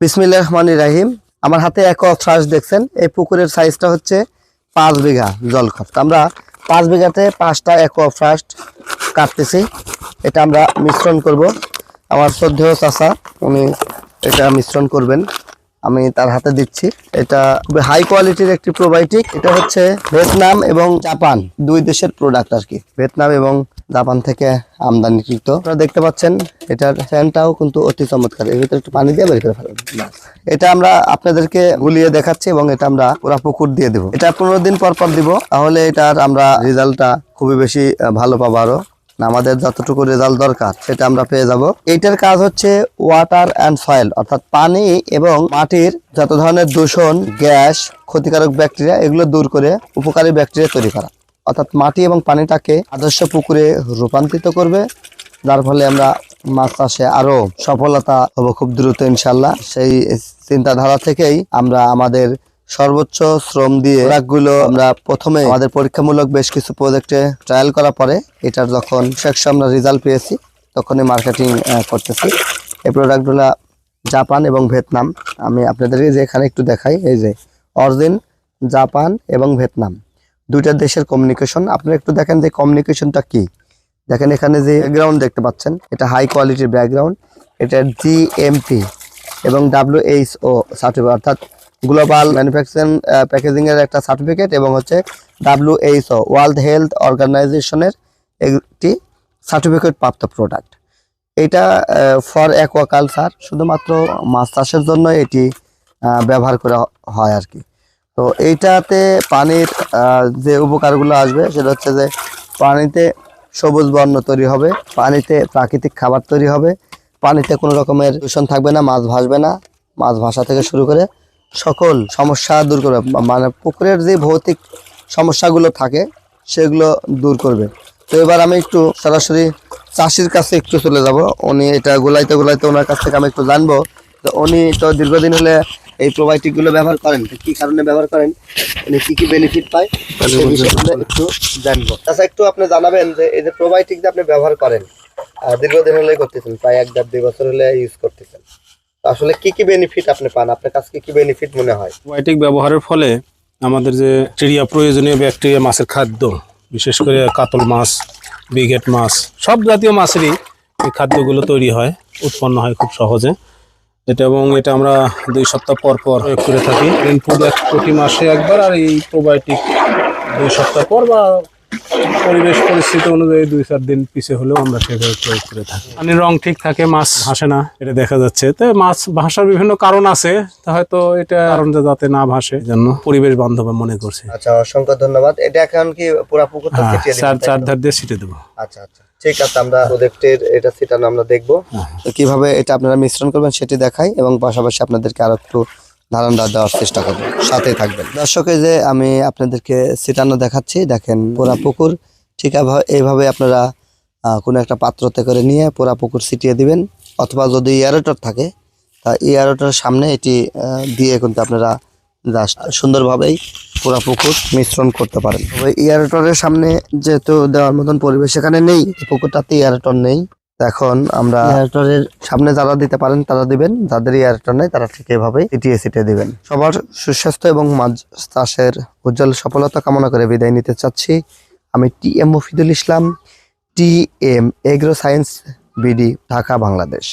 বিসমিল্লাহ রহমান রাহিম। আমার হাতে এক ফ্রাস দেখছেন। এই পুকুরের সাইজটা হচ্ছে পাঁচ বিঘা জলখপ আমরা পাঁচ বিঘাতে পাঁচটা এক ফ্রাস্ট কাটতেছি। এটা আমরা মিশ্রণ করব। আমার শ্রদ্ধেয় চাষা উনি এটা মিশ্রণ করবেন। আমি তার হাতে দিচ্ছি। এটা খুবই হাই কোয়ালিটির একটি প্রোবায়োটিক এটা হচ্ছে ভিয়েতনাম এবং জাপান, দুই দেশের প্রোডাক্ট আর কি ভিয়েতনাম এবং জাপান থেকে আমদানিকৃত আপনারা দেখতে পাচ্ছেন, এটার ফ্যানটাও কিন্তু অতি চমৎকার। এর ভিতরে একটু পানি দিয়ে বের করে ফেলবেন এটা আমরা আপনাদেরকে গুলিয়ে দেখাচ্ছি এবং এটা আমরা পুরা পুকুর দিয়ে দেবো। এটা পনেরো দিন পর পর দিব। তাহলে এটার আমরা রেজাল্টটা খুবই বেশি ভালো পাবো আরও। আমাদের যতটুকু রেজাল্ট দরকার, সেটা আমরা পেয়ে যাব। এইটার কাজ হচ্ছে ওয়াটার অ্যান্ড সয়েল অর্থাৎ পানি এবং মাটির যত ধরনের দূষণ, গ্যাস, ক্ষতিকারক ব্যাকটেরিয়া এগুলো দূর করে উপকারী ব্যাকটেরিয়া তৈরি করা। অর্থাৎ মাটি এবং পানিটাকে আদর্শ পুকুরে রূপান্তরিত করবে, যার ফলে আমরা মাছ চাষে আরও সফলতা হব খুব দ্রুত ইনশাল্লাহ সেই চিন্তাধারা থেকেই আমরা আমাদের সর্বোচ্চ শ্রম দিয়ে প্রোডাক্টগুলো আমরা প্রথমে আমাদের পরীক্ষামূলক বেশ কিছু প্রজেক্টে ট্রায়াল করার পরে এটার যখন শেষ আমরা রেজাল্ট পেয়েছি, তখনই মার্কেটিং করতেছি। এই প্রোডাক্টগুলো জাপান এবং ভিয়েতনাম। আমি আপনাদেরকে যে এখানে একটু দেখাই, এই যে অরিজিন জাপান এবং ভিয়েতনাম। দুইটা দেশের কমিউনিকেশন আপনারা একটু দেখেন যে কমিউনিকেশনটা কি। দেখেন এখানে যে ব্যাকগ্রাউন্ড দেখতে পাচ্ছেন, এটা হাই কোয়ালিটির ব্যাকগ্রাউন্ড এটা জিএমপি এবং ডাব্লিউএইচও সার্টিফিকেট অর্থাৎ গ্লোবাল ম্যানুফ্যাকচারিং প্যাকেজিংয়ের একটা সার্টিফিকেট এবং হচ্ছে ডাব্লিউএইচও ওয়ার্ল্ড হেলথ অর্গানাইজেশনের একটি সার্টিফিকেট প্রাপ্ত প্রোডাক্ট এটা ফর অ্যাকোয়াকালচার শুধুমাত্র মাছ চাষের জন্য এটি ব্যবহার করা হয় আর কি তো এইটাতে পানির যে উপকারগুলো আসবে সেটা হচ্ছে যে পানিতে সবুজ বর্ণ তৈরি হবে, পানিতে প্রাকৃতিক খাবার তৈরি হবে, পানিতে কোনো রকমের দূষণ থাকবে না, মাছ ভাসবে না, মাছ ভাসা থেকে শুরু করে সকল সমস্যা দূর করবে মানে পুকুরের যে ভৌতিক সমস্যাগুলো থাকে সেগুলো দূর করবে। তো এবার আমি একটু সরাসরি চাষির কাছে একটু চলে যাব, উনি এটা গোলাইতে গোলাইতে ওনার কাছ থেকে আমি একটু জানব। তো উনি তো দীর্ঘদিন হলে এই প্রোবায়োটিকগুলো ব্যবহার করেন কি কারণে ব্যবহার করেন উনি কি কি বেনিফিট পায় সেই একটু জানব। আচ্ছা একটু আপনি জানাবেন যে এই যে প্রোবায়োটিক যে আপনি ব্যবহার করেন দীর্ঘদিন হলে করতেছেন প্রায় এক দেড় দুই বছর হলে ইউজ করতেছেন। আসলে কি কি বেনিফিট আপনি পান? আপনার কাছে কি বেনিফিট মনে হয়? অ্যান্টিবায়োটিক ব্যবহারের ফলে আমাদের যে ব্যাকটেরিয়া প্রয়োজনীয় ব্যাকটেরিয়া মাছের খাদ্য বিশেষ করে কাতল মাছ বিগেট মাছ সব জাতীয় মাছেরই এই খাদ্যগুলো তৈরি হয় উৎপন্ন হয় খুব সহজে। এটা এবং এটা আমরা দুই সপ্তাহ পর পর করে থাকি। ইনপুট এক প্রতি মাসে একবার আর এই প্রোবায়োটিক দুই সপ্তাহ পর বা পরিবেশ পরিস্থিতি অনুযায়ী দুই চার দিন পিছে হলেও আমরা সেভাবে প্রয়োগ করে থাকি। মানে রং ঠিক থাকে মাছ ভাসে না এটা দেখা যাচ্ছে। তো মাছ ভাসার বিভিন্ন কারণ আছে তা হয়তো এটা কারণ যাতে না ভাসে জন্য পরিবেশ বান্ধব মনে করছে। আচ্ছা অসংখ্য ধন্যবাদ। এটা এখন কি পুরা পুকুরটা হ্যাঁ চার চার ধার দিয়ে ছিটে দেবো। আচ্ছা আচ্ছা। ঠিক আছে, আমরা প্রজেক্টের এটা সেটানো আমরা দেখব। তো কীভাবে এটা আপনারা মিশ্রণ করবেন সেটি দেখাই এবং পাশাপাশি আপনাদেরকে আরও একটু ধারণা দেওয়ার চেষ্টা করব। সাথেই থাকবেন। দর্শকে যে আমি আপনাদেরকে সেটানো দেখাচ্ছি, দেখেন পুরা পুকুর। ঠিক এইভাবে আপনারা কোনো একটা পাত্রতে করে নিয়ে পুরা পুকুর ছিটিয়ে দিবেন। অথবা যদি এয়ারোটর থাকে, তা এয়ারোটার সামনে এটি দিয়ে কিন্তু আপনারা জাস্ট সুন্দরভাবেই পুরা পুকুর মিশ্রণ করতে পারেন। তবে এয়ারোটরের সামনে যেহেতু দেওয়ার মতন পরিবেশ এখানে নেই পুকুরটাতে এয়ারোটর নেই। এখন আমরা এয়ারোটরের সামনে যারা দিতে পারেন তারা দিবেন যাদের এয়ারোটর নেই তারা ঠিক এভাবে ছিটিয়ে ছিটিয়ে দিবেন। সবার সুস্বাস্থ্য এবং মাছ চাষের উজ্জ্বল সফলতা কামনা করে বিদায় নিতে চাচ্ছি। আমি T M Mofidul Islam T M agro science BD Dhaka Bangladesh.